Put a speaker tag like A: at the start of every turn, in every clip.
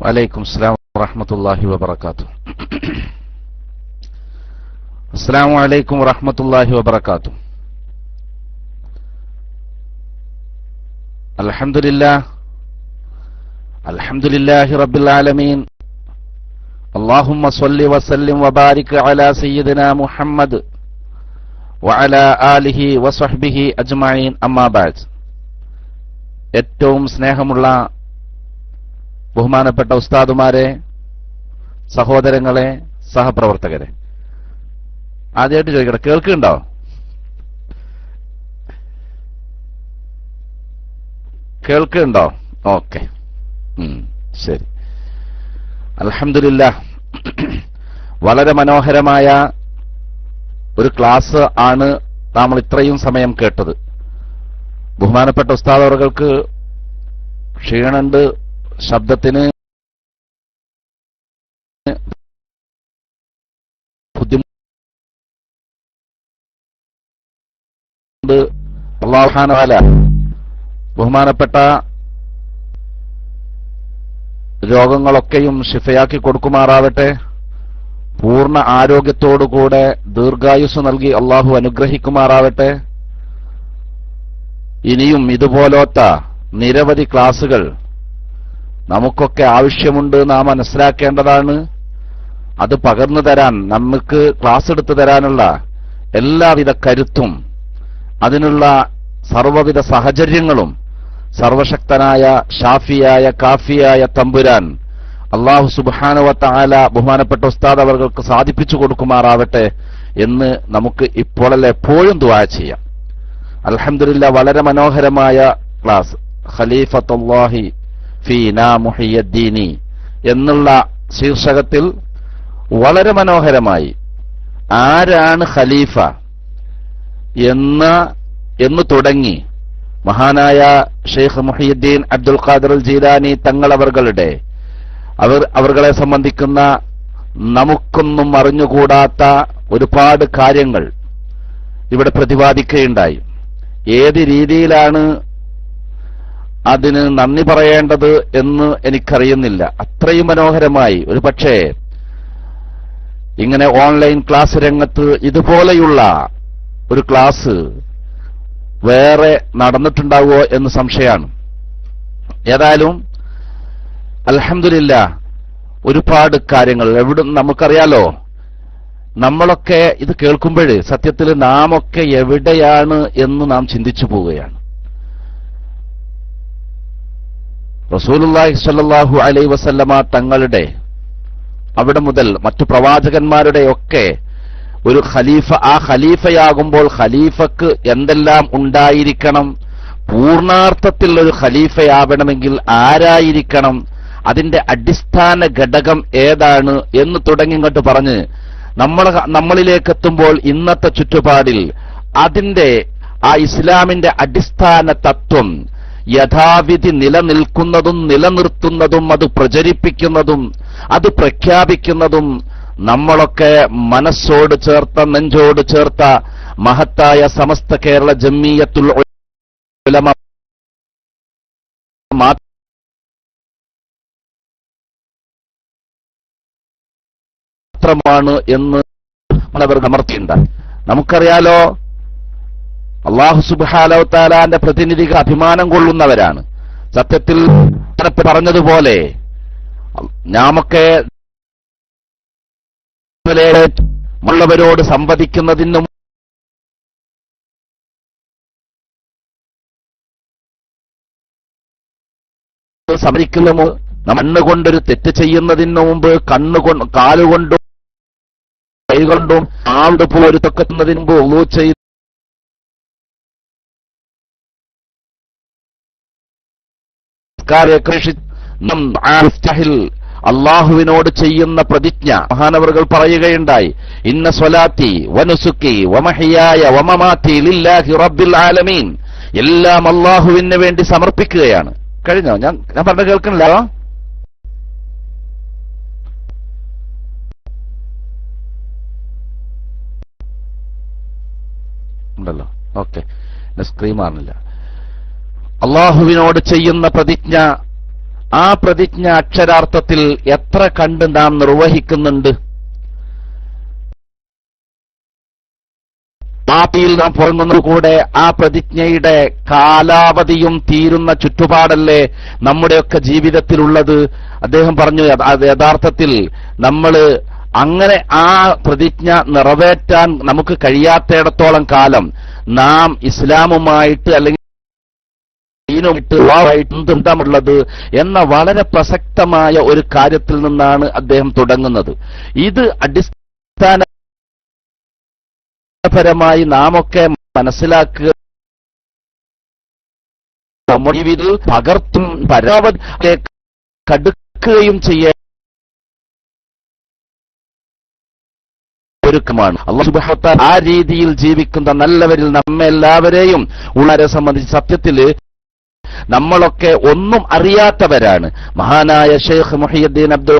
A: വലൈക്കും അസ്സലാം വറഹമത്തല്ലാഹി വബർക്കാത്തു അസ്സാം വലൈക്കും വറഹമത്തല്ലാഹി വബർക്കാത്തു അൽഹംദുലില്ലാ അൽഹംദുലില്ലാഹി റബ്ബിൽ ആലമീൻ اللهم صل وسلم وبارك على سيدنا محمد وعلى آله وصحبه أجمعين أما بعد ഏറ്റവും സ്നേഹമുള്ള ബഹുമാനപ്പെട്ട ഉസ്താദുമാരെ സഹോദരങ്ങളെ സഹപ്രവർത്തകരെ. ആദ്യമായിട്ട് ചോദിക്കട്ടെ കേൾക്കുന്നുണ്ടോ? കേൾക്കുന്നുണ്ടോ? ഓക്കെ. ശരി. അലഹമില്ല വളരെ മനോഹരമായ ഒരു ക്ലാസ് ആണ് നമ്മൾ ഇത്രയും സമയം കേട്ടത്. ബഹുമാനപ്പെട്ട ഉസ്താദ് അവർക്ക് ക്ഷീണുണ്ട് ശബ്ദത്തിന് ബുദ്ധിമുട്ട് അള്ളാഹാനവാല ബഹുമാനപ്പെട്ട രോഗങ്ങളൊക്കെയും ശിഫയാക്കി കൊടുക്കുമാറാവട്ടെ. പൂർണ ആരോഗ്യത്തോടുകൂടെ ദീർഘായുസ് നൽകി അള്ളാഹു അനുഗ്രഹിക്കുമാറാവട്ടെ. ഇനിയും ഇതുപോലത്തെ നിരവധി ക്ലാസുകൾ നമുക്കൊക്കെ ആവശ്യമുണ്ട് നാം മനസ്സിലാക്കേണ്ടതാണ്. അത് പകർന്നു തരാൻ നമുക്ക് ക്ലാസ് എടുത്തു തരാനുള്ള എല്ലാവിധ കരുത്തും അതിനുള്ള സർവവിധ സാഹചര്യങ്ങളും സർവശക്തനായ ഷാഫിയായ കാഫിയായ തമ്പുരാൻ അള്ളാഹു സുബാനുവത്ത ആല ബഹുമാനപ്പെട്ട ഉസ്താദ് അവർക്ക് സാധിപ്പിച്ചു കൊടുക്കുമാറാവട്ടെ എന്ന് നമുക്ക് ഇപ്പോഴല്ല എപ്പോഴും ദുവാ ചെയ്യാം. അലഹമില്ല വളരെ മനോഹരമായ ക്ലാസ്. ഖലീഫത്തുല്ലാഹി ഫീന മുഹിയദ്ദീനി എന്നുള്ള ശീർഷകത്തിൽ വളരെ മനോഹരമായി ആരാണ് ഖലീഫ എന്ന എന്ന് തുടങ്ങി മഹാനായ ഷെയ്ഖ് മുഹിയുദ്ദീൻ അബ്ദുൽ ഖാദർ ജീലാനി തങ്ങളവറുകളുടെ അവർ അവർകളെ സംബന്ധിക്കുന്ന നമുക്കൊന്നും അറിഞ്ഞുകൂടാത്ത ഒരുപാട് കാര്യങ്ങൾ ഇവിടെ പ്രതിപാദിക്കുകയുണ്ടായി. ഏത് രീതിയിലാണ് അതിന് നന്ദി പറയേണ്ടത് എന്ന് എനിക്കറിയുന്നില്ല. അത്രയും മനോഹരമായി. ഒരു പക്ഷേ ഇങ്ങനെ ഓൺലൈൻ ക്ലാസ് രംഗത്ത് ഇതുപോലെയുള്ള ഒരു ക്ലാസ് വേറെ നടന്നിട്ടുണ്ടാവോ എന്ന് സംശയമാണ്. ഏതായാലും അലഹമില്ല ഒരുപാട് കാര്യങ്ങൾ. എവിടെ നമുക്കറിയാലോ നമ്മളൊക്കെ ഇത് കേൾക്കുമ്പോൾ സത്യത്തിൽ നാമൊക്കെ എവിടെയാണ് എന്ന് നാം ചിന്തിച്ചു പോവുകയാണ്. റസൂലുല്ലാഹി സ്വല്ലല്ലാഹു അലൈ വസല്ലമ തങ്ങളുടെ അവിടെ മുതൽ മറ്റു പ്രവാചകന്മാരുടെ ഒക്കെ ഒരു ഖലീഫ ആ ഖലീഫയാകുമ്പോൾ ഖലീഫക്ക് എന്തെല്ലാം ഉണ്ടായിരിക്കണം? പൂർണാർത്ഥത്തിൽ ഒരു ഖലീഫയാവണമെങ്കിൽ ആരായിരിക്കണം? അതിന്റെ അടിസ്ഥാന ഘടകം ഏതാണ്? എന്ന് തുടങ്ങി ഇങ്ങോട്ട് പറഞ്ഞ് നമ്മൾ നമ്മളിലേക്ക് എത്തുമ്പോൾ ഇന്നത്തെ ചുറ്റുപാടിൽ അതിന്റെ ആ ഇസ്ലാമിന്റെ അടിസ്ഥാന തത്വം യഥാവിധി നിലനിൽക്കുന്നതും നിലനിർത്തുന്നതും അത് പ്രചരിപ്പിക്കുന്നതും അത് പ്രഖ്യാപിക്കുന്നതും നമ്മളൊക്കെ മനസ്സോട് ചേർത്ത നെഞ്ചോട് ചേർത്ത മഹത്തായ സമസ്ത കേരള ജമ്മീയത്തുൽ ഉലമ മാത്രമാണ് എന്ന് അവർ അമർത്തിയുണ്ട് നമുക്കറിയാലോ അള്ളാഹു സുബാലോ താലാന്റെ പ്രതിനിധികൾ അഭിമാനം കൊള്ളുന്നവരാണ്. സത്യത്തിൽ പറഞ്ഞതുപോലെ ഞാമൊക്കെ ഉള്ളവരോട് സംവദിക്കുന്നതിനും സമരിക്കുന്ന കണ്ണുകൊണ്ടൊരു തെറ്റ് ചെയ്യുന്നതിന് മുമ്പ് കണ്ണുകൊണ്ട് കാലുകൊണ്ടും കൈകൊണ്ടും ആളുടെ പോരുത്തൊക്കെത്തുന്നതിന് മുമ്പ് ഒന്നു ചെയ്ത് അള്ളാഹുവിനോട് ചെയ്യുന്ന പ്രതിജ്ഞ മഹാനവറുകൾ പറയുകയുണ്ടായി. ഇന്ന സ്വലാത്തി വനുസുക്കി വമഹിയായ വമമാത്തി ലില്ലാഹി റബ്ബിൽ ആലമീൻ. എല്ലാം അള്ളാഹുവിന് വേണ്ടി സമർപ്പിക്കുകയാണ്. കഴിഞ്ഞോ? ഞാൻ ഞാൻ പറഞ്ഞ കേൾക്കണില്ല. ഉണ്ടല്ലോ. ഓക്കെ. സ്ക്രീൻ മാറുന്നില്ല. അള്ളാഹുവിനോട് ചെയ്യുന്ന പ്രതിജ്ഞ ആ പ്രതിജ്ഞ അക്ഷരാർത്ഥത്തിൽ എത്ര കണ്ട് നാം നിർവഹിക്കുന്നുണ്ട്? പാപ്പിയിൽ നാം പുറങ്ങുന്നതുകൂടെ ആ പ്രതിജ്ഞയുടെ കാലാവധിയും തീരുന്ന ചുറ്റുപാടല്ലേ നമ്മുടെയൊക്കെ ജീവിതത്തിലുള്ളത്? അദ്ദേഹം പറഞ്ഞു യഥാർത്ഥത്തിൽ നമ്മൾ അങ്ങനെ ആ പ്രതിജ്ഞ നിറവേറ്റാൻ നമുക്ക് കഴിയാത്തയിടത്തോളം കാലം നാം ഇസ്ലാമുമായിട്ട് അല്ലെങ്കിൽ ദീനുമായിട്ട് വാവായിട്ട് എന്ത് ബന്ധമുള്ളത് എന്ന വളരെ പ്രസക്തമായ ഒരു കാര്യത്തിൽ നിന്നാണ് അദ്ദേഹം തുടങ്ങുന്നത്. ഇത് അടിസ്ഥാനപരമായി നാമൊക്കെ മനസ്സിലാക്കുക ജീവിതത്തിൽ പകർത്തും പരാവധി കടുക്കുകയും ചെയ്യേ ഒരുക്കമാണ് അള്ളാഹുബഹത്ത ആ രീതിയിൽ ജീവിക്കുന്ന നല്ലവരിൽ നമ്മെല്ലാവരെയും ഉള്ളവരെ സംബന്ധിച്ച് സത്യത്തിൽ നമ്മളൊക്കെ ഒന്നും അറിയാത്തവരാണ്. മഹാനായ ഷെയ്ഖ് മുഹിയുദ്ദീൻ അബ്ദുൽ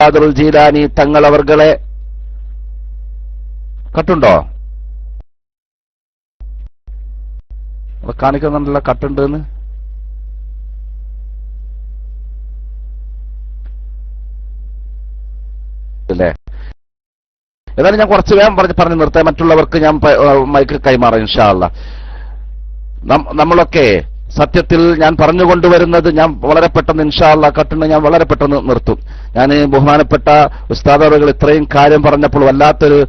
A: ഖാദർ ജീലാനി തങ്ങളവർകളെ കട്ടുണ്ടോ? അവിടെ കാണിക്കുന്നുണ്ടല്ലോ കട്ടുണ്ട് എന്ന് ഏതായാലും ഞാൻ കുറച്ച് വേഗം പറഞ്ഞ് പറഞ്ഞു നിർത്താം. മറ്റുള്ളവർക്ക് ഞാൻ മൈക്ക് കൈമാറാം ഇൻഷാല്ല നമ്മളൊക്കെ സത്യത്തിൽ ഞാൻ പറഞ്ഞുകൊണ്ടുവരുന്നത് ഞാൻ വളരെ പെട്ടെന്ന് ഇൻഷാല്ല കട്ടുന്ന ഞാൻ വളരെ പെട്ടെന്ന് നിർത്തും. ഞാൻ ബഹുമാനപ്പെട്ട ഉസ്താദറുകൾ ഇത്രയും കാര്യം പറഞ്ഞപ്പോൾ വല്ലാത്തൊരു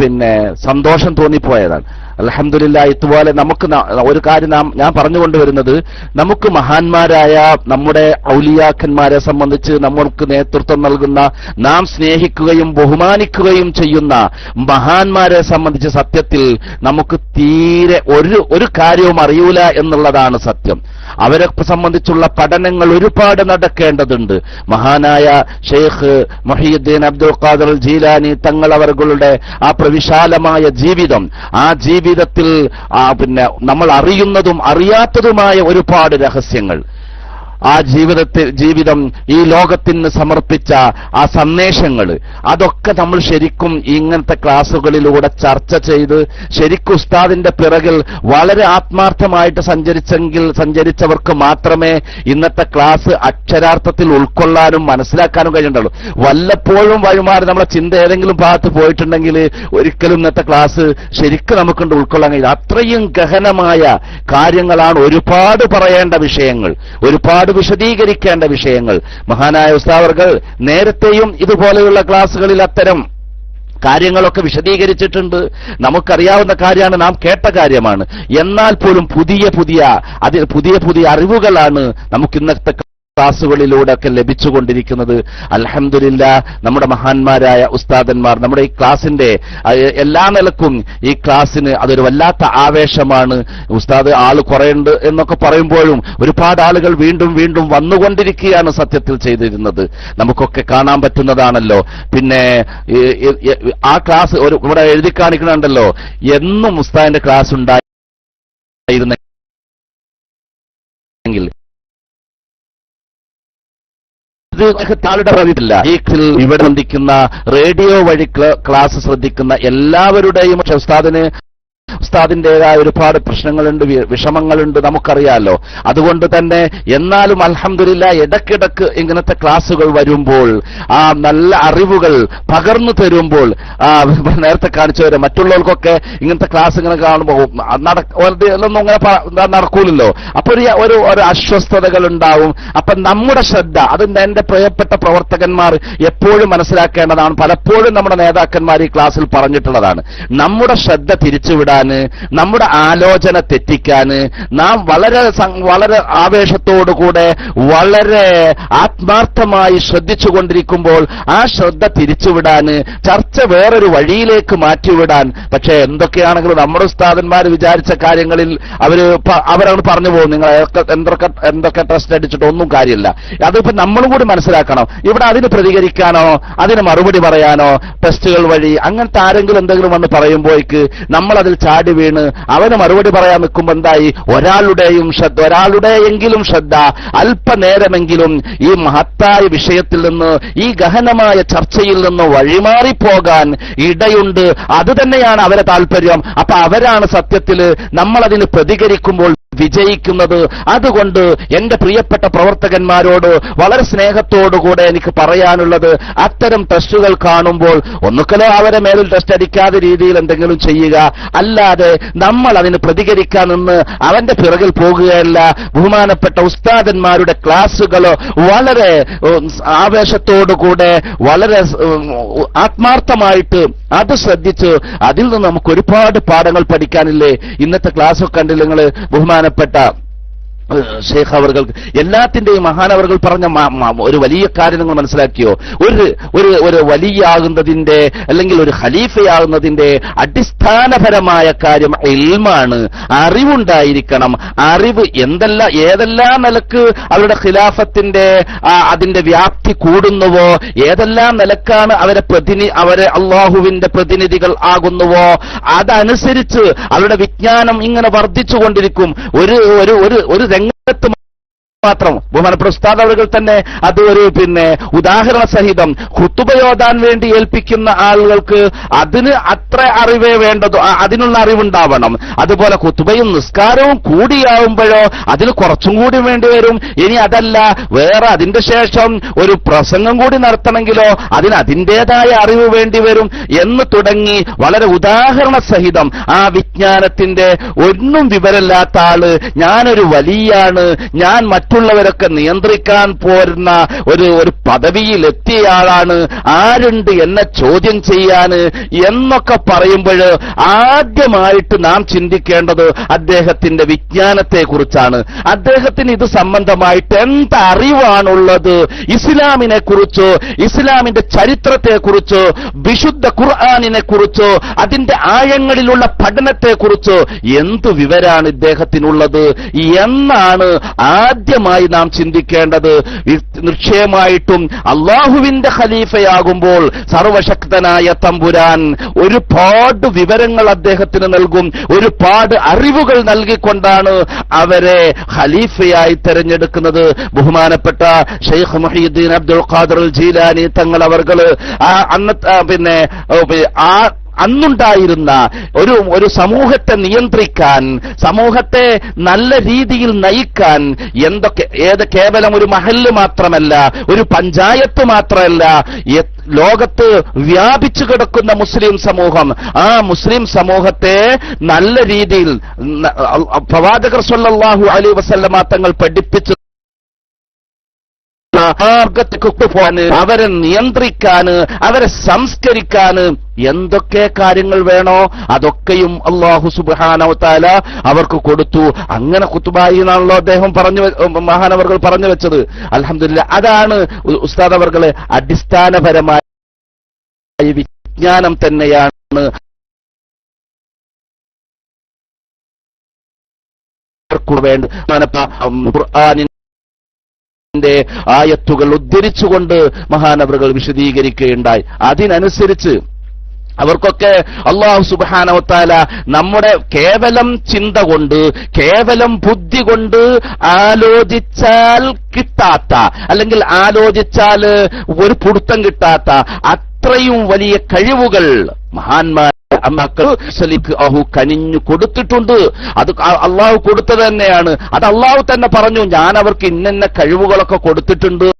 A: പിന്നെ സന്തോഷം തോന്നിപ്പോയതാണ്. അലഹമില്ല ഇതുപോലെ നമുക്ക് ഒരു കാര്യം നാം ഞാൻ പറഞ്ഞുകൊണ്ടുവരുന്നത് നമുക്ക് മഹാന്മാരായ നമ്മുടെ ഔലിയാക്കന്മാരെ സംബന്ധിച്ച് നമ്മൾക്ക് നേതൃത്വം നൽകുന്ന നാം സ്നേഹിക്കുകയും ബഹുമാനിക്കുകയും ചെയ്യുന്ന മഹാന്മാരെ സംബന്ധിച്ച് സത്യത്തിൽ നമുക്ക് തീരെ ഒരു ഒരു കാര്യവും അറിയൂല എന്നുള്ളതാണ് സത്യം. അവരെ സംബന്ധിച്ചുള്ള പഠനങ്ങൾ ഒരുപാട് നടക്കേണ്ടതുണ്ട്. മഹാനായ ഷെയ്ഖ് മൊഹീദ്ദീൻ അബ്ദുൽ ഖാദർ ജീലാനി തങ്ങൾ അവരുടെ ആ പ്രവിശാലമായ ജീവിതം ആ ജീവിതത്തിൽ പിന്നെ നമ്മൾ അറിയുന്നതും അറിയാത്തതുമായ ഒരുപാട് രഹസ്യങ്ങൾ. ആ ജീവിതത്തിൽ ജീവിതം ഈ ലോകത്തിന് സമർപ്പിച്ച ആ സന്ദേശങ്ങൾ അതൊക്കെ നമ്മൾ ശരിക്കും ഇങ്ങനത്തെ ക്ലാസ്സുകളിലൂടെ ചർച്ച ചെയ്ത് ശരിക്കും ഉസ്താദിന്റെ പിറകിൽ വളരെ ആത്മാർത്ഥമായിട്ട് സഞ്ചരിച്ചെങ്കിൽ സഞ്ചരിച്ചവർക്ക് മാത്രമേ ഇന്നത്തെ ക്ലാസ് അക്ഷരാർത്ഥത്തിൽ ഉൾക്കൊള്ളാനും മനസ്സിലാക്കാനും കഴിയുന്നുള്ളൂ വല്ലപ്പോഴും വഴിമാറി നമ്മളെ ചിന്ത ഏതെങ്കിലും ഭാഗത്ത് പോയിട്ടുണ്ടെങ്കിൽ ഒരിക്കലും ഇന്നത്തെ ക്ലാസ് ശരിക്കും നമുക്കുണ്ട് ഉൾക്കൊള്ളാൻ കഴിയില്ല. അത്രയും ഗഹനമായ കാര്യങ്ങളാണ് ഒരുപാട് പറയേണ്ട വിഷയങ്ങൾ. ഒരുപാട് വിശദീകരിക്കേണ്ട വിഷയങ്ങൾ. മഹാനായ ഉസ്താവർകൾ നേരത്തെയും ഇതുപോലെയുള്ള ക്ലാസ്സുകളിൽ അത്തരം കാര്യങ്ങളൊക്കെ വിശദീകരിച്ചിട്ടുണ്ട്. നമുക്കറിയാവുന്ന കാര്യമാണ് നാം കേട്ട കാര്യമാണ്. എന്നാൽ പോലും പുതിയ പുതിയ അതിൽ പുതിയ പുതിയ അറിവുകളാണ് നമുക്ക് ഇന്നത്തെ ക്ലാസ്സുകളിലൂടെ ഒക്കെ ലഭിച്ചുകൊണ്ടിരിക്കുന്നത്. അലഹമില്ല നമ്മുടെ മഹാന്മാരായ ഉസ്താദന്മാർ നമ്മുടെ ഈ ക്ലാസിന്റെ എല്ലാ നിലക്കും ഈ ക്ലാസ്സിന് അതൊരു വല്ലാത്ത ആവേശമാണ്. ഉസ്താദ് ആൾ കുറയുണ്ട് എന്നൊക്കെ പറയുമ്പോഴും ഒരുപാട് ആളുകൾ വീണ്ടും വീണ്ടും വന്നുകൊണ്ടിരിക്കുകയാണ് സത്യത്തിൽ ചെയ്തിരുന്നത്. നമുക്കൊക്കെ കാണാൻ പറ്റുന്നതാണല്ലോ. പിന്നെ ആ ക്ലാസ് ഒരു ഇവിടെ എഴുതി കാണിക്കണുണ്ടല്ലോ എന്നും ഉസ്താദിന്റെ ക്ലാസ് ഉണ്ടായിരുന്നെങ്കിൽ ഇത് താളുടെ പറഞ്ഞിട്ടില്ല ഈ ഇവിടെ ശ്രദ്ധിക്കുന്ന റേഡിയോ വഴി ക്ല- ക്ലാസ് ശ്രദ്ധിക്കുന്ന എല്ലാവരുടെയും ഉസ്താദിന് ഉസ്താദിന്റേതായ ഒരുപാട് പ്രശ്നങ്ങളുണ്ട് വിഷമങ്ങളുണ്ട് നമുക്കറിയാലോ. അതുകൊണ്ട് തന്നെ എന്നാലും അൽഹംദുലില്ല ഇടക്കിടക്ക് ഇങ്ങനത്തെ ക്ലാസ്സുകൾ വരുമ്പോൾ ആ നല്ല അറിവുകൾ പകർന്നു തരുമ്പോൾ നേരത്തെ കാണിച്ചവരെ മറ്റുള്ളവർക്കൊക്കെ ഇങ്ങനത്തെ ക്ലാസ് ഇങ്ങനെ കാണുമ്പോൾ നടക്കൊന്നും അങ്ങനെ നടക്കൂലല്ലോ. അപ്പൊ ഒരു ഒരു അസ്വസ്ഥതകൾ ഉണ്ടാവും. അപ്പൊ നമ്മുടെ ശ്രദ്ധ അത് എന്റെ പ്രിയപ്പെട്ട പ്രവർത്തകന്മാർ എപ്പോഴും മനസ്സിലാക്കേണ്ടതാണ്. പലപ്പോഴും നമ്മുടെ നേതാക്കന്മാർ ഈ ക്ലാസ്സിൽ പറഞ്ഞിട്ടുള്ളതാണ്. നമ്മുടെ ശ്രദ്ധ തിരിച്ചുവിടാന് നമ്മുടെ ആലോചന തെറ്റിക്കാന് നാം വളരെ വളരെ ആവേശത്തോടുകൂടെ വളരെ ആത്മാർത്ഥമായി ശ്രദ്ധിച്ചുകൊണ്ടിരിക്കുമ്പോൾ ആ ശ്രദ്ധ തിരിച്ചുവിടാന് ചർച്ച വേറൊരു വഴിയിലേക്ക് മാറ്റിവിടാൻ. പക്ഷേ എന്തൊക്കെയാണെങ്കിലും നമ്മുടെ ഉസ്താദന്മാർ വിചാരിച്ച കാര്യങ്ങളിൽ അവർ അവരങ്ങ് പറഞ്ഞു പോകും നിങ്ങൾ എന്തൊക്കെ എന്തൊക്കെ ട്രസ്റ്റ് അടിച്ചിട്ട് ഒന്നും കാര്യമില്ല. അതിപ്പോ നമ്മളും കൂടി മനസ്സിലാക്കണം. ഇവിടെ അതിന് പ്രതികരിക്കാനോ അതിന് മറുപടി പറയാനോ ടെസ്റ്റുകൾ വഴി അങ്ങനത്തെ ആരെങ്കിലും എന്തെങ്കിലും വന്ന് പറയുമ്പോഴേക്ക് നമ്മൾ അതിൽ ചാടി വീണ്. അവന് മറുപടി പറയാൻ നിൽക്കുമ്പോൾ എന്തായി? ഒരാളുടെയും ശ്രദ്ധ ഒരാളുടെയെങ്കിലും ശ്രദ്ധ അല്പനേരമെങ്കിലും ഈ മഹത്തായ വിഷയത്തിൽ നിന്ന് ഈ ഗഹനമായ ചർച്ചയിൽ നിന്ന് വഴിമാറിപ്പോകാൻ ഇടയുണ്ട്. അത് തന്നെയാണ് അവരെ താല്പര്യം. അപ്പൊ അവരാണ് സത്യത്തിൽ നമ്മളതിന് പ്രതികരിക്കുമ്പോൾ വിജയിക്കുന്നത്. അതുകൊണ്ട് എന്റെ പ്രിയപ്പെട്ട പ്രവർത്തകന്മാരോട് വളരെ സ്നേഹത്തോടുകൂടെ എനിക്ക് പറയാനുള്ളത് അത്തരം ടെസ്റ്റുകൾ കാണുമ്പോൾ ഒന്നുക്കലോ അവരെ മേലിൽ ടെസ്റ്റ് അടിക്കാതെ രീതിയിൽ എന്തെങ്കിലും ചെയ്യുക. അല്ലാതെ നമ്മൾ അതിന് പ്രതികരിക്കാൻ നിന്ന് അവന്റെ പിറകിൽ പോകുകയല്ല. ബഹുമാനപ്പെട്ട ഉസ്താദന്മാരുടെ ക്ലാസുകൾ വളരെ ആവേശത്തോടുകൂടെ വളരെ ആത്മാർത്ഥമായിട്ട് അത് ശ്രദ്ധിച്ച് അതിൽ നിന്ന് നമുക്ക് ഒരുപാട് പാഠങ്ങൾ പഠിക്കാനില്ലേ? ഇന്നത്തെ ക്ലാസ് കണ്ടില്ല നിങ്ങൾ ബഹുമാനപ്പെട്ട ഷേഖ് അവർക്ക് എല്ലാത്തിന്റെയും മഹാനവറുകൾ പറഞ്ഞ ഒരു വലിയ കാര്യം നിങ്ങൾ മനസ്സിലാക്കിയോ? ഒരു ഒരു ഒരു വലിയാകുന്നതിന്റെ അല്ലെങ്കിൽ ഒരു ഖലീഫയാകുന്നതിന്റെ അടിസ്ഥാനപരമായ കാര്യം ഇൽമാണ്. അറിവുണ്ടായിരിക്കണം. അറിവ് എന്തെല്ലാം ഏതെല്ലാം നിലയ്ക്ക് അവരുടെ ഖിലാഫത്തിന്റെ അതിന്റെ വ്യാപ്തി കൂടുന്നുവോ? ഏതെല്ലാം നിലക്കാണ് അവരെ പ്രതിനി അവരെ അള്ളാഹുവിന്റെ പ്രതിനിധികൾ ആകുന്നുവോ? അതനുസരിച്ച് അവരുടെ വിജ്ഞാനം ഇങ്ങനെ വർദ്ധിച്ചുകൊണ്ടിരിക്കും. ഒരു ഒരു ഒരു രംഗത്ത് മാത്രം. ബഹുമാന ഉസ്താദ് തന്നെ അത് ഒരു പിന്നെ ഉദാഹരണ സഹിതം കുത്തുബയോധാൻ വേണ്ടി ഏൽപ്പിക്കുന്ന ആളുകൾക്ക് അതിന് അത്ര അറിവേ വേണ്ടത് അതിനുള്ള അറിവുണ്ടാവണം. അതുപോലെ കുത്തുബയും നിസ്കാരവും കൂടിയാവുമ്പോഴോ അതിന് കുറച്ചും കൂടി വേണ്ടി വരും. ഇനി അതല്ല വേറെ അതിന്റെ ശേഷം ഒരു പ്രസംഗം കൂടി നടത്തണമെങ്കിലോ അതിന് അതിന്റെതായ അറിവ് വേണ്ടി വരും എന്ന് തുടങ്ങി വളരെ ഉദാഹരണ സഹിതം ആ വിജ്ഞാനത്തിന്റെ ഒന്നും വിവരമില്ലാത്ത ആൾ ഞാനൊരു വലിയാണ് ഞാൻ മറ്റുള്ളവരൊക്കെ നിയന്ത്രിക്കാൻ പോരുന്ന ഒരു ഒരു ആളാണ് ആരുണ്ട് എന്നെ ചോദ്യം ചെയ്യാൻ എന്നൊക്കെ പറയുമ്പോൾ ആദ്യമായിട്ട് നാം ചിന്തിക്കേണ്ടത് അദ്ദേഹത്തിന്റെ വിജ്ഞാനത്തെക്കുറിച്ചാണ്. അദ്ദേഹത്തിന് ഇത് സംബന്ധമായിട്ട് എന്ത് അറിവാണുള്ളത് ഇസ്ലാമിനെ കുറിച്ചോ ഇസ്ലാമിന്റെ ചരിത്രത്തെ കുറിച്ചോ വിശുദ്ധ ഖുർആാനിനെ കുറിച്ചോ അതിന്റെ ആഴങ്ങളിലുള്ള പഠനത്തെ കുറിച്ചോ എന്ത് വിവരാണ് ഇദ്ദേഹത്തിനുള്ളത്? എന്നാണ് ആദ്യമായി നാം ചിന്തിക്കേണ്ടത് നിശ്ചയമായിട്ടും അള്ളാഹുവിന്റെ ഖലീഫയാകുമ്പോൾ സർവശക്തനായ തമ്പുരാൻ ഒരുപാട് വിവരങ്ങൾ അദ്ദേഹത്തിന് നൽകും. ഒരുപാട് അറിവുകൾ നൽകിക്കൊണ്ടാണ് അവരെ ഖലീഫയായി തെരഞ്ഞെടുക്കുന്നത്. ബഹുമാനപ്പെട്ട ഷെയ്ഖ് മുഹീദ്ദീൻ അബ്ദുൽ ഖാദർ ജീലാനി തങ്ങൾ അവർ ആ അന്നത്തെ പിന്നെ ആ അന്നുണ്ടായിരുന്ന ഒരു ഒരു സമൂഹത്തെ നിയന്ത്രിക്കാൻ സമൂഹത്തെ നല്ല രീതിയിൽ നയിക്കാൻ എന്തൊക്കെ ഏത് കേവലം ഒരു മഹല്ല് മാത്രമല്ല ഒരു പഞ്ചായത്ത് മാത്രമല്ല ലോകത്ത് വ്യാപിച്ചു കിടക്കുന്ന മുസ്ലിം സമൂഹം. ആ മുസ്ലിം സമൂഹത്തെ നല്ല രീതിയിൽ പ്രവാചകർ സല്ലാഹു അലൈഹി വസല്ലമ തങ്ങൾ പഠിപ്പിച്ചു മാർഗത്തെ കൊണ്ടുപോവാന് അവരെ നിയന്ത്രിക്കാന് അവരെ സംസ്കരിക്കാന് എന്തൊക്കെ കാര്യങ്ങൾ വേണോ അതൊക്കെയും അള്ളാഹു സുബാനവത്താല താല അവർക്ക് കൊടുത്തു. അങ്ങനെ കുത്തുബായി എന്നാണല്ലോ അദ്ദേഹം പറഞ്ഞു മഹാനവർകൾ പറഞ്ഞു വെച്ചത്. അലഹമില്ല അതാണ് ഉസ്താദ് അവർകളെ അടിസ്ഥാനപരമായ വിജ്ഞാനം തന്നെയാണ്. വേണ്ട ഖുർആാനിന്റെ ആയത്തുകൾ ഉദ്ധരിച്ചുകൊണ്ട് മഹാനവറുകൾ വിശദീകരിക്കുകയുണ്ടായി. അതിനനുസരിച്ച് അവർക്കൊക്കെ അള്ളാഹു സുബാനവത്താല നമ്മുടെ കേവലം ചിന്ത കൊണ്ട് കേവലം ബുദ്ധി കൊണ്ട് ആലോചിച്ചാൽ കിട്ടാത്ത അല്ലെങ്കിൽ ആലോചിച്ചാൽ ഒരു പുടുത്തം കിട്ടാത്ത അത്രയും വലിയ കഴിവുകൾ മഹാന്മാർ മക്കൾ സലിക്ക് അഹു കനിഞ്ഞു കൊടുത്തിട്ടുണ്ട്. അത് അള്ളാഹു കൊടുത്തത് തന്നെയാണ്. അത് അള്ളാഹു തന്നെ പറഞ്ഞു ഞാൻ അവർക്ക് ഇന്ന കഴിവുകളൊക്കെ കൊടുത്തിട്ടുണ്ട്.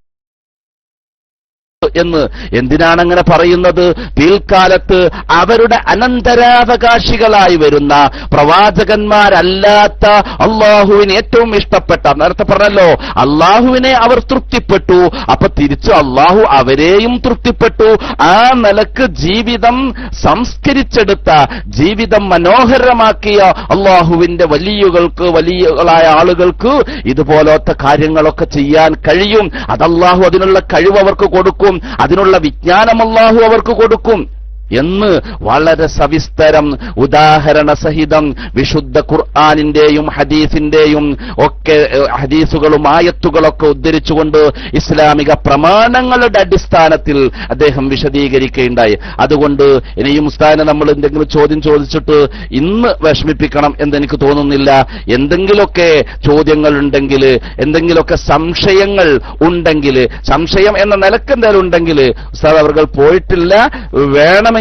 A: എന്ന് എന്തിനാണ് അങ്ങനെ പറയുന്നത്? പിൽക്കാലത്ത് അവരുടെ അനന്തരാവകാശികളായി വരുന്ന പ്രവാചകന്മാരല്ലാത്ത അള്ളാഹുവിന് ഏറ്റവും ഇഷ്ടപ്പെട്ട നേരത്തെ പറഞ്ഞല്ലോ അള്ളാഹുവിനെ അവർ തൃപ്തിപ്പെട്ടു. അപ്പൊ തിരിച്ചു അള്ളാഹു അവരെയും തൃപ്തിപ്പെട്ടു. ആ നിലയ്ക്ക് ജീവിതം സംസ്കരിച്ചെടുത്ത ജീവിതം മനോഹരമാക്കിയ അള്ളാഹുവിന്റെ വലിയകൾക്ക് വലിയകളായ ആളുകൾക്ക് ഇതുപോലത്തെ കാര്യങ്ങളൊക്കെ ചെയ്യാൻ കഴിയും. അത് അതിനുള്ള കഴിവ് അവർക്ക് കൊടുക്കും. അതിനുള്ള വിജ്ഞാനം അള്ളാഹു അവർക്ക് കൊടുക്കും. എന്ന് വളരെ സവിസ്തരം ഉദാഹരണ സഹിതം വിശുദ്ധ ഖുർആാനിന്റെയും ഹദീസിന്റെയും ഒക്കെ ഹദീസുകളും ആയത്തുകളൊക്കെ ഉദ്ധരിച്ചുകൊണ്ട് ഇസ്ലാമിക പ്രമാണങ്ങളുടെ അടിസ്ഥാനത്തിൽ അദ്ദേഹം വിശദീകരിക്കുകയുണ്ടായി. അതുകൊണ്ട് ഇനിയും ഉസ്താദിനെ നമ്മൾ എന്തെങ്കിലും ചോദ്യം ചോദിച്ചിട്ട് ഇന്ന് വിഷമിപ്പിക്കണം എന്നെനിക്ക് തോന്നുന്നില്ല. എന്തെങ്കിലുമൊക്കെ ചോദ്യങ്ങൾ ഉണ്ടെങ്കിൽ എന്തെങ്കിലുമൊക്കെ സംശയങ്ങൾ ഉണ്ടെങ്കിൽ സംശയം എന്ന നിലയ്ക്ക് എന്തായാലും ഉണ്ടെങ്കിൽ ഉസ്താദ് അവർ പോയിട്ടില്ല. വേണമെങ്കിൽ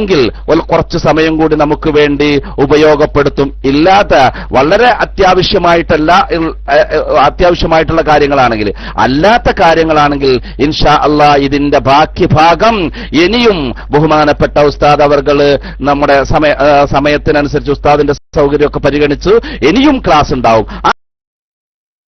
A: ഒരു കുറച്ച് സമയം കൂടി നമുക്ക് വേണ്ടി ഉപയോഗപ്പെടുത്തും. ഇല്ലാത്ത വളരെ അത്യാവശ്യമായിട്ടല്ല അത്യാവശ്യമായിട്ടുള്ള കാര്യങ്ങളാണെങ്കിൽ. അല്ലാത്ത കാര്യങ്ങളാണെങ്കിൽ ഇൻഷാ അള്ളാ ഇതിന്റെ ബാക്കി ഭാഗം ഇനിയും ബഹുമാനപ്പെട്ട ഉസ്താദ് അവർകൾ നമ്മുടെ സമയ സമയത്തിനനുസരിച്ച് ഉസ്താദിന്റെ സൗകര്യമൊക്കെ പരിഗണിച്ച് ഇനിയും ക്ലാസ് ഉണ്ടാവും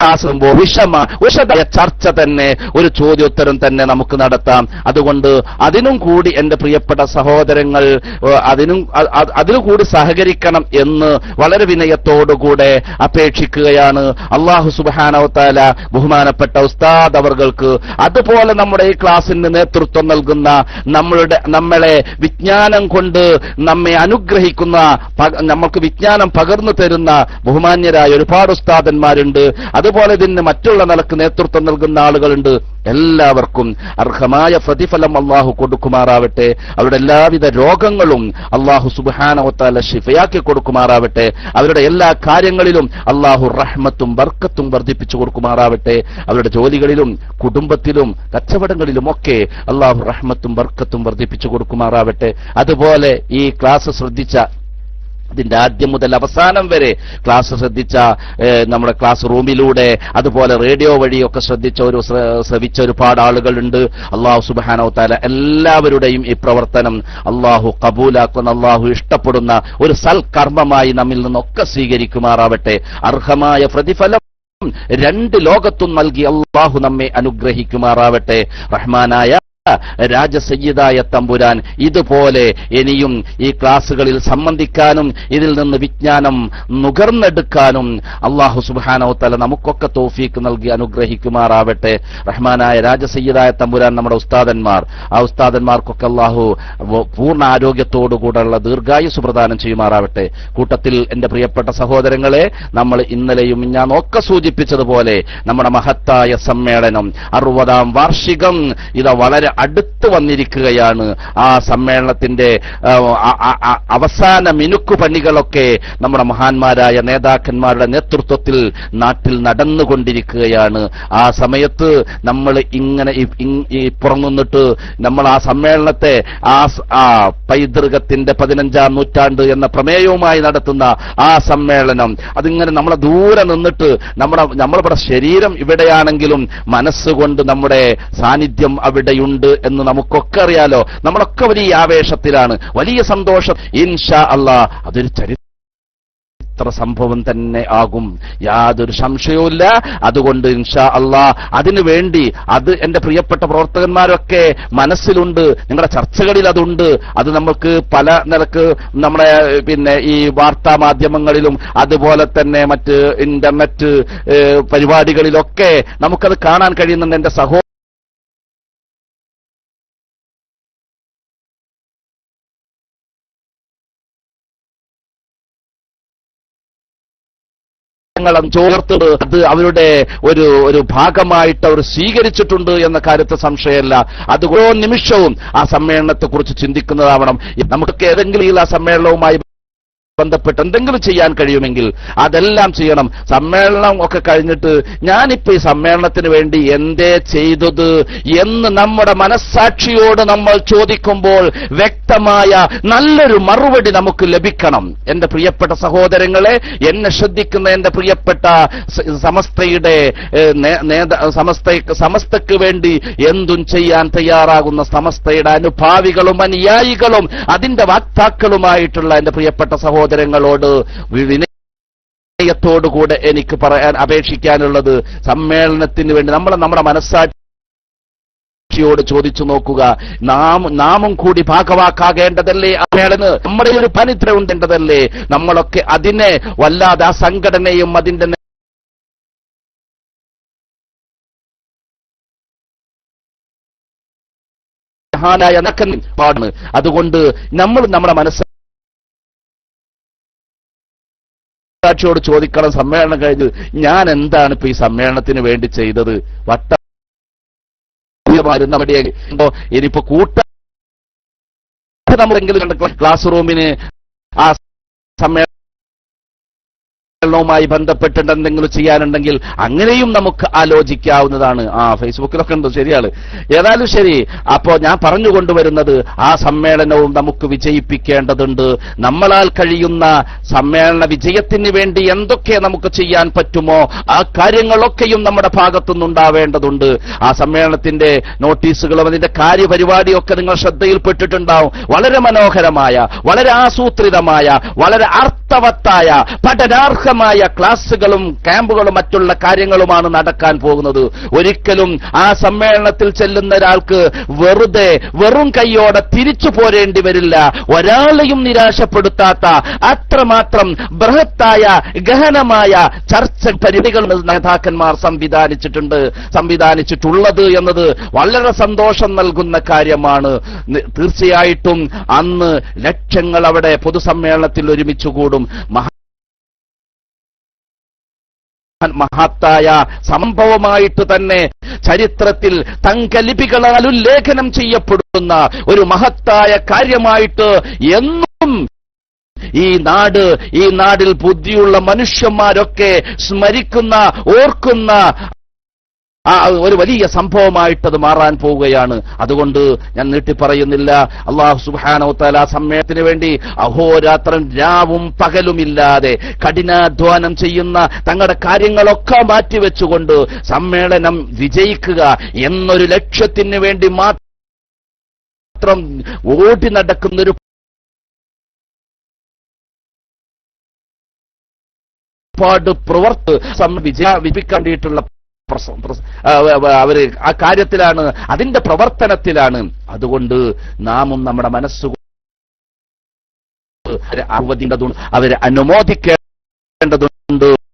A: ക്ലാസ്സുമ്പോ വിഷമ വിശദമായ ചർച്ച തന്നെ ഒരു ചോദ്യോത്തരം തന്നെ നമുക്ക് നടത്താം. അതുകൊണ്ട് അതിനും കൂടി എന്റെ പ്രിയപ്പെട്ട സഹോദരങ്ങൾ അതിനും അ- അ- അതിനു കൂടി സഹകരിക്കണം എന്ന് വളരെ വിനയത്തോടുകൂടെ അപേക്ഷിക്കുകയാണ്. അള്ളാഹു സുബാനവത്താല ബഹുമാനപ്പെട്ട ഉസ്താദ് അവർക്ക് അതുപോലെ നമ്മുടെ ഈ ക്ലാസ്സിന് നേതൃത്വം നൽകുന്ന നമ്മളുടെ നമ്മളെ വിജ്ഞാനം കൊണ്ട് നമ്മെ അനുഗ്രഹിക്കുന്ന നമുക്ക് വിജ്ഞാനം പകർന്നു തരുന്ന ബഹുമാന്യരായ ഒരുപാട് ഉസ്താദന്മാരുണ്ട്. അതുപോലെ ഇതിന് മറ്റുള്ള നിലയ്ക്ക് നേതൃത്വം നൽകുന്ന ആളുകളുണ്ട് എല്ലാവർക്കും. അർഹമായ പ്രതിഫലം അള്ളാഹു കൊടുക്കുമാറാവട്ടെ. അവരുടെ എല്ലാവിധ രോഗങ്ങളും അള്ളാഹു സുബാനവത്താല ശിഫയാക്കി കൊടുക്കുമാറാവട്ടെ. അവരുടെ എല്ലാ കാര്യങ്ങളിലും അള്ളാഹു റഹ്മത്തും ബർക്കത്തും വർദ്ധിപ്പിച്ചു കൊടുക്കുമാറാവട്ടെ. അവരുടെ ജോലികളിലും കുടുംബത്തിലും കച്ചവടങ്ങളിലും ഒക്കെ അള്ളാഹു റഹ്മത്തും ബർക്കത്തും വർദ്ധിപ്പിച്ചു കൊടുക്കുമാറാവട്ടെ. അതുപോലെ ഈ ക്ലാസ് ശ്രദ്ധിച്ച ഇതിന്റെ ആദ്യം മുതൽ അവസാനം വരെ ക്ലാസ് ശ്രദ്ധിച്ച നമ്മുടെ ക്ലാസ് റൂമിലൂടെ അതുപോലെ റേഡിയോ വഴിയൊക്കെ ശ്രദ്ധിച്ച ഒരു ശ്രവിച്ച ഒരുപാട് ആളുകളുണ്ട്. അള്ളാഹു സുബാനോ താല എല്ലാവരുടെയും ഈ പ്രവർത്തനം അള്ളാഹു കബൂലാക്കുന്ന അള്ളാഹു ഇഷ്ടപ്പെടുന്ന ഒരു സൽക്കർമ്മമായി നമ്മിൽ നിന്നൊക്കെ സ്വീകരിക്കുമാറാവട്ടെ. അർഹമായ പ്രതിഫലം രണ്ട് ലോകത്തും നൽകി അള്ളാഹു നമ്മെ അനുഗ്രഹിക്കുമാറാവട്ടെ. റഹ്മാനായ രാജസയ്യിദായ തമ്പുരാൻ ഇതുപോലെ ഇനിയും ഈ ക്ലാസുകളിൽ സംബന്ധിക്കാനും ഇതിൽ നിന്ന് വിജ്ഞാനം നുകർന്നെടുക്കാനും അള്ളാഹു സുബാനോ തല നമുക്കൊക്കെ തോഫീക്ക് നൽകി അനുഗ്രഹിക്കുമാറാവട്ടെ. റഹ്മാനായ രാജസയ്യിദായ തമ്പുരാൻ നമ്മുടെ ഉസ്താദന്മാർ ആ ഉസ്താദന്മാർക്കൊക്കെ അള്ളാഹു പൂർണ ആരോഗ്യത്തോടുകൂടെയുള്ള ദീർഘായുസ് പ്രദാനം ചെയ്യുമാറാവട്ടെ. കൂട്ടത്തിൽ എന്റെ പ്രിയപ്പെട്ട സഹോദരങ്ങളെ നമ്മൾ ഇന്നലെയും ഞാൻ ഒക്കെ സൂചിപ്പിച്ചതുപോലെ നമ്മുടെ മഹത്തായ സമ്മേളനം അറുപതാം വാർഷികം ഇത് വളരെ അടുത്ത് വന്നിരിക്കുകയാണ് ആ സമ്മേളനത്തിന്റെ അവസാന മിനുക്കു പണികളൊക്കെ നമ്മുടെ മഹാന്മാരായ നേതാക്കന്മാരുടെ നേതൃത്വത്തിൽ നാട്ടിൽ നടന്നുകൊണ്ടിരിക്കുകയാണ്. ആ സമയത്ത് നമ്മൾ ഇങ്ങനെ പുറങ്ങുന്നിട്ട് നമ്മൾ ആ സമ്മേളനത്തെ ആ പൈതൃകത്തിന്റെ പതിനഞ്ചാം നൂറ്റാണ്ട് എന്ന പ്രമേയവുമായി നടത്തുന്ന ആ സമ്മേളനം അതിങ്ങനെ നമ്മളെ ദൂരെ നിന്നിട്ട് നമ്മുടെ നമ്മളിവിടെ ശരീരം ഇവിടെയാണെങ്കിലും മനസ്സുകൊണ്ട് നമ്മുടെ സാന്നിധ്യം അവിടെയുണ്ട്. എന്ന് നമുക്കൊക്കെ അറിയാലോ. നമ്മളൊക്കെ വലിയ ആവേശത്തിലാണ്. വലിയ സന്തോഷം. ഇൻഷാ അള്ളാ അതൊരു ചരിത്ര സംഭവം തന്നെ ആകും. യാതൊരു സംശയവുമില്ല. അതുകൊണ്ട് ഇൻഷാ അള്ളാ അതിനു വേണ്ടി അത് എന്റെ പ്രിയപ്പെട്ട പ്രവർത്തകന്മാരൊക്കെ മനസ്സിലുണ്ട്. നിങ്ങളുടെ ചർച്ചകളിൽ അതുണ്ട്. അത് നമുക്ക് പല നിലയ്ക്ക് നമ്മുടെ പിന്നെ ഈ വാർത്താ മാധ്യമങ്ങളിലും അതുപോലെ തന്നെ മറ്റ് ഇന്റർനെറ്റ് പരിപാടികളിലൊക്കെ നമുക്കത് കാണാൻ കഴിയുന്നുണ്ട് എന്റെ സഹോ ങ്ങളും ചോർത്തത് അത് അവരുടെ ഒരു ഒരു ഭാഗമായിട്ട് അവർ സ്വീകരിച്ചിട്ടുണ്ട് എന്ന കാര്യത്തെ സംശയമല്ല. അത് ഓരോ നിമിഷവും ആ സമ്മേളനത്തെക്കുറിച്ച് ചിന്തിക്കുന്നതാവണം. നമുക്കൊക്കെ ഏതെങ്കിലും ആ സമ്മേളനവുമായി ബന്ധപ്പെട്ട് എന്തെങ്കിലും ചെയ്യാൻ കഴിയുമെങ്കിൽ അതെല്ലാം ചെയ്യണം. സമ്മേളനം ഒക്കെ കഴിഞ്ഞിട്ട് ഞാനിപ്പോ ഈ സമ്മേളനത്തിന് വേണ്ടി എന്തേ ചെയ്തത് എന്ന് നമ്മുടെ മനസ്സാക്ഷിയോട് നമ്മൾ ചോദിക്കുമ്പോൾ വ്യക്തമായ നല്ലൊരു മറുപടി നമുക്ക് ലഭിക്കണം. എന്റെ പ്രിയപ്പെട്ട സഹോദരങ്ങളെ എന്നെ ശ്രദ്ധിക്കുന്ന എന്റെ പ്രിയപ്പെട്ട സമസ്തയുടെ സമസ്ത സമസ്തക്ക് വേണ്ടി എന്തും ചെയ്യാൻ തയ്യാറാകുന്ന സമസ്തയുടെ അനുഭാവികളും അനുയായികളും അതിന്റെ വാക്താക്കളുമായിട്ടുള്ള എന്റെ പ്രിയപ്പെട്ട സഹോദരങ്ങളോട് വിനയത്തോടുകൂടെ എനിക്ക് പറയാൻ അപേക്ഷിക്കാനുള്ളത് സമ്മേളനത്തിന് വേണ്ടി നമ്മൾ നമ്മുടെ മനസ്സാക്ഷിയോട് ചോദിച്ചു നോക്കുക. നാം നാമും കൂടി ഭാഗവാക്കാകേണ്ടതല്ലേ ആ മേളന്? നമ്മുടെ ഒരു പനിത്ര ഉണ്ടേണ്ടതല്ലേ? നമ്മളൊക്കെ അതിനെ വല്ലാതെ ആ സംഘടനയും അതിന്റെ മഹാനായ നക്കൻ പാടാണ് അതുകൊണ്ട് നമ്മൾ നമ്മുടെ മനസ്സ് സാക്ഷിയോട് ചോദിക്കണം സമ്മേളനം കഴിഞ്ഞ് ഞാൻ എന്താണ് ഇപ്പൊ ഈ സമ്മേളനത്തിന് വേണ്ടി ചെയ്തത്? വട്ട പടിയോ ഇനിയിപ്പോ കൂട്ട നമ്മളെങ്കിലും ക്ലാസ് റൂമിന് ആ സമ്മേളനം സമ്മേളനവുമായി ബന്ധപ്പെട്ടിട്ട് എന്തെങ്കിലും ചെയ്യാനുണ്ടെങ്കിൽ അങ്ങനെയും നമുക്ക് ആലോചിക്കാവുന്നതാണ്. ആ ഫേസ്ബുക്കിലൊക്കെ ഉണ്ട്? ശരിയാണ്. ഏതായാലും ശരി. അപ്പോ ഞാൻ പറഞ്ഞു കൊണ്ടുവരുന്നത് ആ സമ്മേളനവും നമുക്ക് വിജയിപ്പിക്കേണ്ടതുണ്ട്. നമ്മളാൽ കഴിയുന്ന സമ്മേളന വിജയത്തിന് വേണ്ടി എന്തൊക്കെ നമുക്ക് ചെയ്യാൻ പറ്റുമോ ആ കാര്യങ്ങളൊക്കെയും നമ്മുടെ ഭാഗത്തുനിന്നുണ്ടാവേണ്ടതുണ്ട്. ആ സമ്മേളനത്തിന്റെ നോട്ടീസുകളും അതിന്റെ കാര്യപരിപാടിയൊക്കെ നിങ്ങൾ ശ്രദ്ധയിൽപ്പെട്ടിട്ടുണ്ടാവും. വളരെ മനോഹരമായ വളരെ ആസൂത്രിതമായ വളരെ അർത്ഥവത്തായ പഠനാർഹമായ ക്ലാസുകളും ക്യാമ്പുകളും മറ്റുള്ള കാര്യങ്ങളുമാണ് നടക്കാൻ പോകുന്നത്. ഒരിക്കലും ആ സമ്മേളനത്തിൽ ചെല്ലുന്ന ഒരാൾക്ക് വെറുതെ വെറും കൈയോടെ തിരിച്ചു പോരേണ്ടി വരില്ല. ഒരാളെയും നിരാശപ്പെടുത്താത്ത അത്രമാത്രം ബൃഹത്തായ ഗഹനമായ ചർച്ച പരിധികൾ നേതാക്കന്മാർ സംവിധാനിച്ചിട്ടുണ്ട്. സംവിധാനിച്ചിട്ടുള്ളത് എന്നത് വളരെ സന്തോഷം നൽകുന്ന കാര്യമാണ്. തീർച്ചയായിട്ടും അന്ന് ലക്ഷങ്ങൾ അവിടെ പൊതുസമ്മേളനത്തിൽ ഒരുമിച്ചുകൂടും മഹത്തായ സംഭവമായിട്ട് തന്നെ ചരിത്രത്തിൽ തങ്കലിപികളാൽ ഉല്ലേഖനം ചെയ്യപ്പെടുന്ന ഒരു മഹത്തായ കാര്യമായിട്ട് എന്നും ഈ നാട് ഈ നാടിൽ ബുദ്ധിയുള്ള മനുഷ്യന്മാരൊക്കെ സ്മരിക്കുന്ന ഓർക്കുന്ന ആ ഒരു വലിയ സംഭവമായിട്ടത് മാറാൻ പോവുകയാണ്. അതുകൊണ്ട് ഞാൻ നീട്ടി നീട്ടിപ്പറയുന്നില്ല അള്ളാഹു സുബാനോ തല സമ്മേളനത്തിന് വേണ്ടി അഹോരാത്രം രാവും പകലുമില്ലാതെ കഠിനാധ്വാനം ചെയ്യുന്ന തങ്ങളുടെ കാര്യങ്ങളൊക്കെ മാറ്റിവെച്ചുകൊണ്ട് സമ്മേളനം വിജയിക്കുക എന്നൊരു ലക്ഷ്യത്തിന് വേണ്ടി മാത്രം ഓടി നടക്കുന്നൊരു ഒരുപാട് പ്രവർത്ത് വിജയ ആ, അവർ ആ കാര്യത്തിലാണ് അതിന്റെ പ്രവർത്തനത്തിലാണ്. അതുകൊണ്ട് നാമും നമ്മുടെ മനസ്സുകൊണ്ട് അവരെ അനുമോദിക്കേണ്ടതുണ്ട്